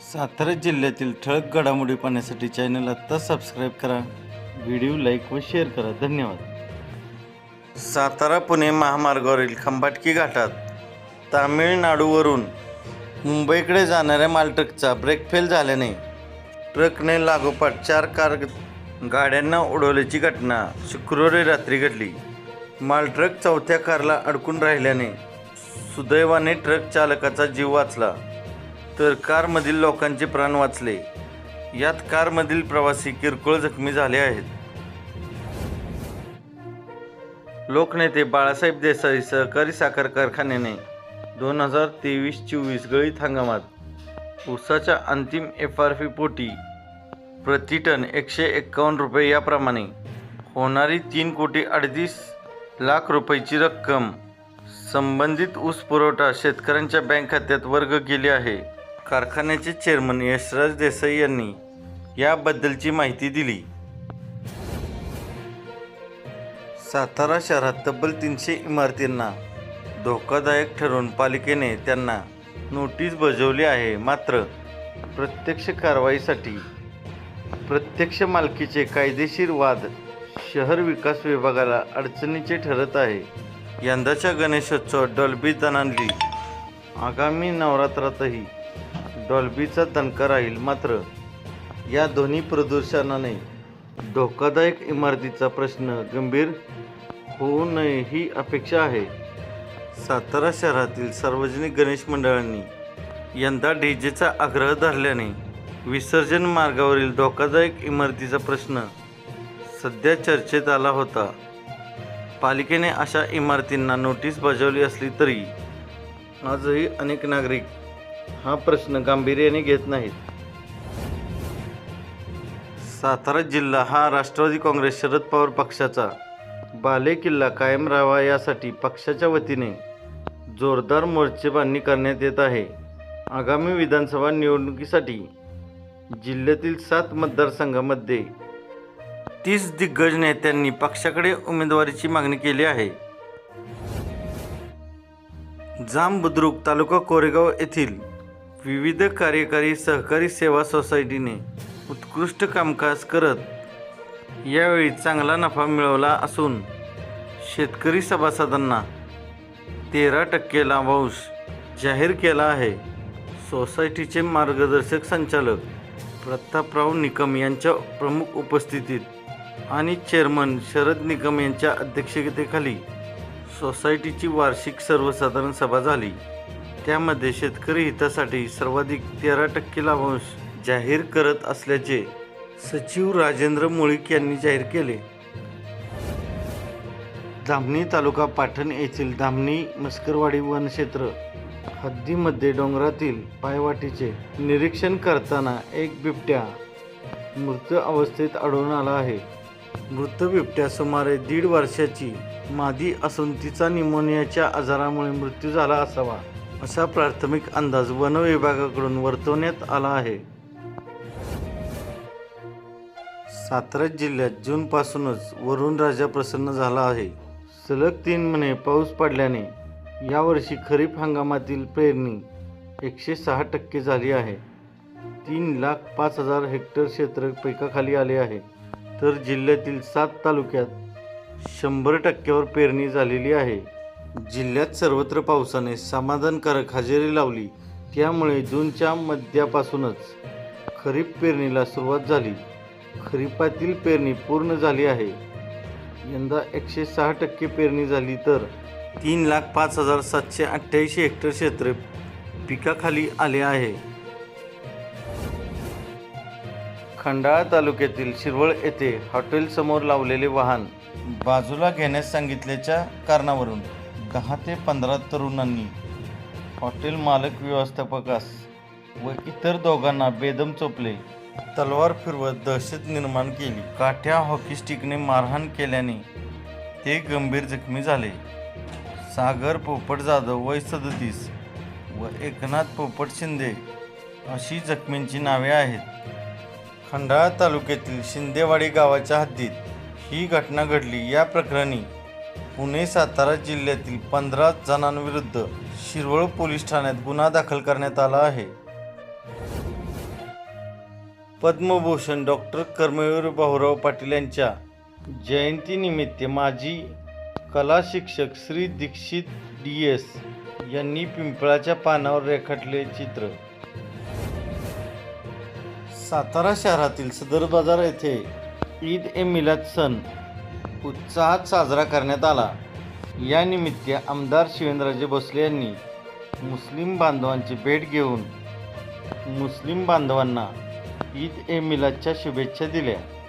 सातारा जिल्ह्यातील ठळक घडामोडी पाहण्यासाठी चॅनल आत्ता सबस्क्राईब करा. व्हिडिओ लाईक व शेअर करा. धन्यवाद. सातारा पुणे महामार्गावरील खंबाटकी घाटात तामिळनाडूवरून मुंबईकडे जाणाऱ्या मालट्रकचा ब्रेक फेल झाल्याने ट्रकने लागोपाठ चार कार गाड्यांना उडवल्याची घटना शुक्रवारी रात्री घडली. मालट्रक चौथ्या कारला अडकून राहिल्याने सुदैवाने ट्रक चालकाचा जीव वाचला. तर कारमधील लोकांचे प्राण वाचले. यात कारमधील प्रवासी किरकोळ जखमी झाले आहेत. लोकनेते बाळासाहेब देसाई सहकारी साखर कारखान्याने दोन हजार तेवीस चोवीस गळीत हंगामात ऊसाच्या अंतिम एफ आर पी पोटी प्रति टन एकशे एक्कावन्न रुपये याप्रमाणे. होणारी तीन कोटी अडतीस लाख रुपयाची रक्कम संबंधित ऊस पुरवठा शेतकऱ्यांच्या बँक खात्यात वर्ग केली आहे. कारखान्याचे चेअरमन यशराज देसाई यांनी याबद्दलची माहिती दिली. सातारा शहरात तब्बल तीनशे इमारतींना धोकादायक ठरवून पालिकेने त्यांना नोटीस बजावली आहे. मात्र प्रत्यक्ष कारवाईसाठी प्रत्यक्ष मालकीचे कायदेशीर वाद शहर विकास विभागाला अडचणीचे ठरत आहे. यंदाच्या गणेशोत्सव डॉल्बी दणानली आगामी नवरात्रातही डॉल्बीचा दणका राहील. मात्र या दोन्ही प्रदूषणाने धोकादायक इमारतीचा प्रश्न गंभीर होऊ नये ही अपेक्षा आहे. सातारा शहरातील सार्वजनिक गणेश मंडळांनी यंदा डीजेचा आग्रह धरल्याने विसर्जन मार्गावरील धोकादायक इमारतीचा प्रश्न सध्या चर्चेत आला होता. पालिकेने अशा इमारतींना नोटीस बजावली असली तरी आजही अनेक नागरिक हा प्रश्न गांभीर्याने घेत नाहीत. सातारा जिल्हा हा राष्ट्रवादी काँग्रेस शरद पवार पक्षाचा. बाले किल्ला कायम राहावा यासाठी पक्षाच्या वतीने जोरदार मोर्चेबांधणी करण्यात येत आहे. आगामी विधानसभा निवडणुकीसाठी जिल्ह्यातील सात मतदारसंघामध्ये तीस दिग्गज नेत्यांनी पक्षाकडे उमेदवारीची मागणी केली आहे. जाम बुद्रुक तालुका कोरेगाव येथील विविध कार्यकारी सहकारी सेवा सोसायटीने उत्कृष्ट कामकाज करत यावेळी चांगला नफा मिळवला असून शेतकरी सभासदांना तेरा टक्के लाभांश जाहीर केला आहे. सोसायटीचे मार्गदर्शक संचालक प्रतापराव निकम यांच्या प्रमुख उपस्थितीत आणि चेअरमन शरद निकम यांच्या अध्यक्षतेखाली सोसायटीची वार्षिक सर्वसाधारण सभा झाली. त्यामध्ये शेतकरी हितासाठी सर्वाधिक तेरा टक्के लाभांश जाहीर करत असल्याचे सचिव राजेंद्र मुळीक यांनी जाहीर केले. धामणी तालुका पाटण येथील धामणी मस्करवाडी वनक्षेत्र हद्दीमध्ये डोंगरातील पायवाटीचे निरीक्षण करताना एक बिबट्या मृत अवस्थेत आढळून आला आहे. मृत बिबट्या सुमारे दीड वर्षाची मादी असून तिचा निमोनियाच्या आजारामुळे मृत्यू झाला असावा. असा प्राथमिक अंदाज वन विभागाकडून वर्तवण्यात आला आहे. सातारा जिल्ह्यात जूनपासूनच वरुण राजा प्रसन्न झाला आहे. सलग तीन महिने पाऊस पडल्याने यावर्षी खरीप हंगामातील पेरणी एकशे सहा टक्के झाली आहे. तीन लाख पाच हजार हेक्टर क्षेत्र पिकाखाली आले आहे. तर जिल्ह्यातील सात तालुक्यात शंभर टक्क्यावर पेरणी झालेली आहे. जिल्ह्यात सर्वत्र पावसाने समाधानकारक हजेरी लावली. त्यामुळे जूनच्या मध्यापासूनच खरीप पेरणीला सुरुवात झाली. खरीपातील पेरणी पूर्ण झाली आहे. यंदा एकशे सहा टक्के पेरणी झाली तर तीन लाख पाच हजार सातशे अठ्ठ्याऐंशी हेक्टर क्षेत्र पिकाखाली आले आहे. खंडाळा तालुक्यातील शिरवळ येथे हॉटेलसमोर लावलेले वाहन बाजूला घेण्यास सांगितल्याच्या कारणावरून दहा ते पंधरा तरुणांनी? हॉटेल मालक व्यवस्थापकास व इतर दोघांना बेदम चोपले. तलवार फिरवत दहशत निर्माण केली. काठ्या हॉकी स्टिकने मारहाण केल्याने ते गंभीर जखमी झाले. सागर पोपट जाधव वय सदतीस व एकनाथ पोपट शिंदे अशी जखमींची नावे आहेत. खंडाळा तालुक्यातील शिंदेवाडी गावाच्या हद्दीत ही घटना घडली. या प्रकरणी पुणे सातारा जिल्ह्यातील पंधरा जणांविरुद्ध शिरवळ पोलीस ठाण्यात गुन्हा दाखल करण्यात आला आहे. पद्मभूषण डॉक्टर कर्मवीर भाऊराव पाटील यांच्या जयंतीनिमित्त माजी कला शिक्षक श्री दीक्षित डी एस यांनी पिंपळाच्या पानावर रेखाटले चित्र. सातारा शहरातील सदर बाजार येथे ईद ए मिलाद सण उत्साहात साजरा करण्यात आला. या निमित्त आमदार शिवेंद्रराजे भोसले यांनी मुस्लिम बांधवांची भेट घेऊन मुस्लिम बांधवांना ईद ए मिलादच्या शुभेच्छा दिल्या.